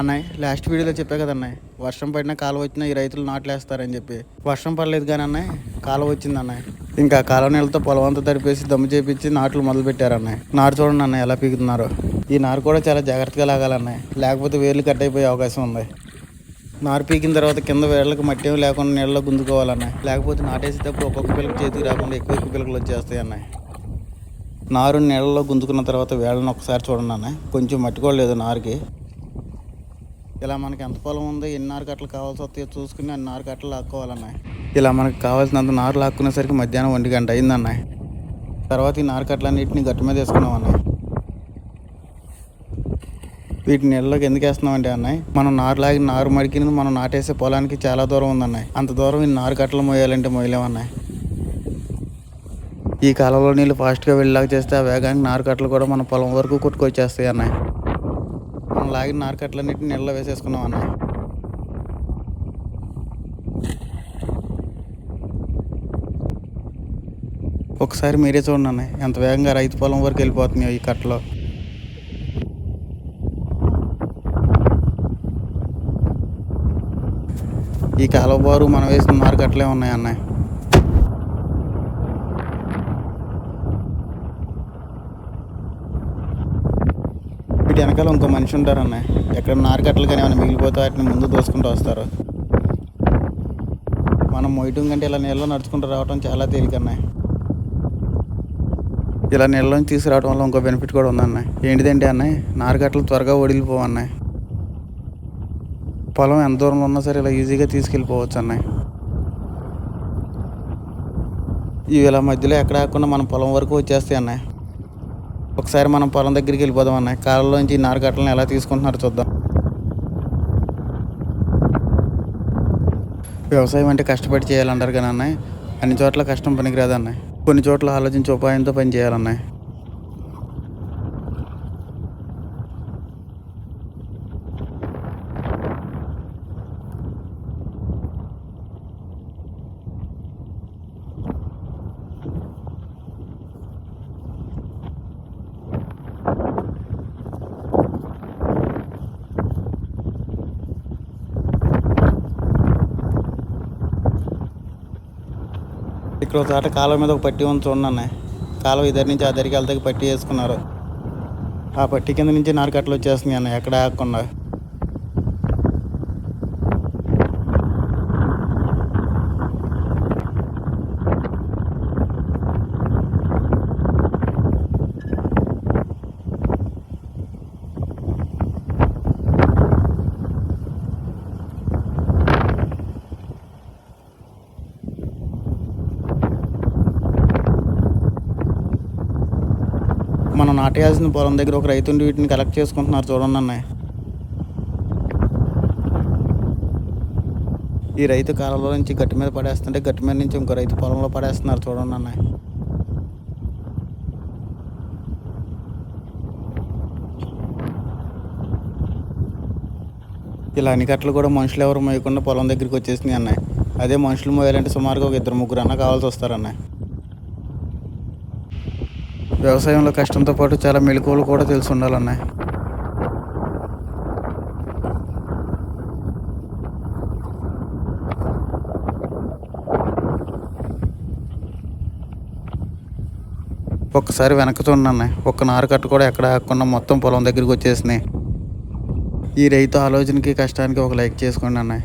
అన్నయ్య లాస్ట్ వీడియోలో చెప్పా కదా అన్నయ్య వర్షం పడినా కాలువ వచ్చినా ఈ రైతులు నాట్లేస్తారని చెప్పి. వర్షం పడలేదు కానీ అన్నయ్య కాలువ వచ్చింది అన్నయ్య. ఇంకా కాలువ నీళ్ళతో పొలం అంతా తడిపేసి దమ్ము చేపించి నాట్లు మొదలు పెట్టారు అన్నయ్య. నారు చూడండి అన్నయ్య ఎలా పీకుతున్నారో. ఈ నారు కూడా చాలా జాగ్రత్తగా లాగాలన్నయ్య లేకపోతే వేర్లు కట్ అయిపోయే అవకాశం ఉంది. నారు పీకిన తర్వాత కింద వేళ్ళకి మట్టి లేకుండా నీళ్ళలో గుంజుకోవాలన్నయ్య లేకపోతే నాటేసేటప్పుడు ఒక్కొక్క పిల్లకి చేతికి రాకుండా ఎక్కువ ఎక్కువ పిల్లకలు వచ్చేస్తాయి అన్నయ్య. నారు నీళ్ళలో గుంజుకున్న తర్వాత వేళ్ళను ఒకసారి చూడండి అన్నయ్య. కొంచెం మట్టి కూడా లేదు నారుకి. ఇలా మనకి ఎంత పొలం ఉంది ఎన్ని నారు కట్టలు కావాల్సి వస్తాయో చూసుకుని అన్ని నారు కట్టలు లాక్కోవాలన్నాయి. ఇలా మనకి కావాల్సినంత నారు లాక్కునేసరికి మధ్యాహ్నం ఒంటి గంట అయిందన్నాయి. తర్వాత ఈ నారు కట్టలన్నింటినీ గట్టు మీద వేసుకున్నాం అన్నాయి వీటిని నీళ్ళలోకి ఎందుకు వేస్తున్నామండి అన్నాయి మనం నారు లాగి నారు మడికినది మనం నాటేసే పొలానికి చాలా దూరం ఉందన్నాయి. అంత దూరం ఈ నారు కట్టలు మోయాలంటే మోయలేమన్నాయి. ఈ కాలంలో నీళ్ళు ఫాస్ట్గా వెళ్ళాక చేస్తే ఆ వేగానికి నారు కట్టలు కూడా మన పొలం వరకు కొట్టుకొచ్చేస్తాయి అన్నాయి మనం లాగిన నార్కట్లన్నింటిని నీళ్ళలో వేసేసుకున్నాం అన్న. ఒకసారి మీరే చూడండి అన్న ఎంత వేగంగా రైతు పొలం వరకు వెళ్ళిపోతున్నాయో ఈ కట్టలో. ఈ కాలువ బారు మనం వేసిన మార్కెట్లే ఉన్నాయి అన్నయ్య వీటి వెనకాల ఇంకో మనిషి ఉంటారన్న ఎక్కడ నారకట్టలు కానీ ఏమైనా మిగిలిపోతే వాటిని ముందు దోసుకుంటూ వస్తారు. మనం మొయ్యటం కంటే ఇలా నీళ్ళలో నడుచుకుంటూ రావడం చాలా తేలికన్నాయి ఇలా నీళ్ళలోంచి తీసుకురావడం వల్ల ఇంకో బెనిఫిట్ కూడా ఉందన్న ఏంటిదంటే అన్నయ్య నారకట్టలు త్వరగా వడిలిపోవు పొలం ఎంత దూరంలో ఉన్నా సరే ఇలా ఈజీగా తీసుకెళ్ళిపోవచ్చు అన్నయ్య. ఇవి ఇలా మధ్యలో ఎక్కడ ఆకుండా మన పొలం వరకు వచ్చేస్తాయి అన్నయ్య. ఒకసారి మనం పొలం దగ్గరికి వెళ్ళిపోదాం అన్నయ్య కాలంలోంచి ఈ ఎలా తీసుకుంటున్నారో చూద్దాం. వ్యవసాయం అంటే కష్టపడి చేయాలంటారు కానీ అన్నయ్య అన్ని చోట్ల కష్టం పనికిరాదు కొన్ని చోట్ల ఆలోచించి ఉపాయంతో పని చేయాలన్నాయి ఇక్కడ ఒక చాట కాలువ మీద ఒక పట్టి ఉంది చూడండి కాలువ ఇద్దరి నుంచి ఆ దరికి వెళ్తాకి పట్టి వేసుకున్నారు. ఆ పట్టి కింద నుంచి నారకట్టలు వచ్చేస్తున్నాయి అన్న ఎక్కడ ఆగకుండా. మనం నాటేయాల్సిన పొలం దగ్గర ఒక రైతుండి వీటిని కలెక్ట్ చేసుకుంటున్నారు చూడండి అన్నయ్య. ఈ రైతు కాలంలో నుంచి గట్టి మీద పడేస్తుంటే గట్టి మీద నుంచి ఇంకో రైతు పొలంలో పడేస్తున్నారు చూడండి అన్నయ్య. ఇలా అన్ని కట్టలు కూడా మనుషులు ఎవరు మోయకుండా పొలం దగ్గరికి వచ్చేసినాయి అన్నయ్య. అదే మనుషులు మోయాలంటే సుమారుగా ఒక ఇద్దరు ముగ్గురు అన్న కావాల్సి వస్తారన్నయ్య వ్యవసాయంలో కష్టంతో పాటు చాలా మెలకువలు కూడా తెలిసి ఉండాలన్నాయి. ఒక్కసారి వెనకతో చూడండి ఒక్క నారు కట్టు కూడా ఎక్కడ ఆకుండా మొత్తం పొలం దగ్గరికి వచ్చేసినాయి. ఈ రైతు ఆలోచనకి కష్టానికి ఒక లైక్ చేసుకోండి అన్నాయి.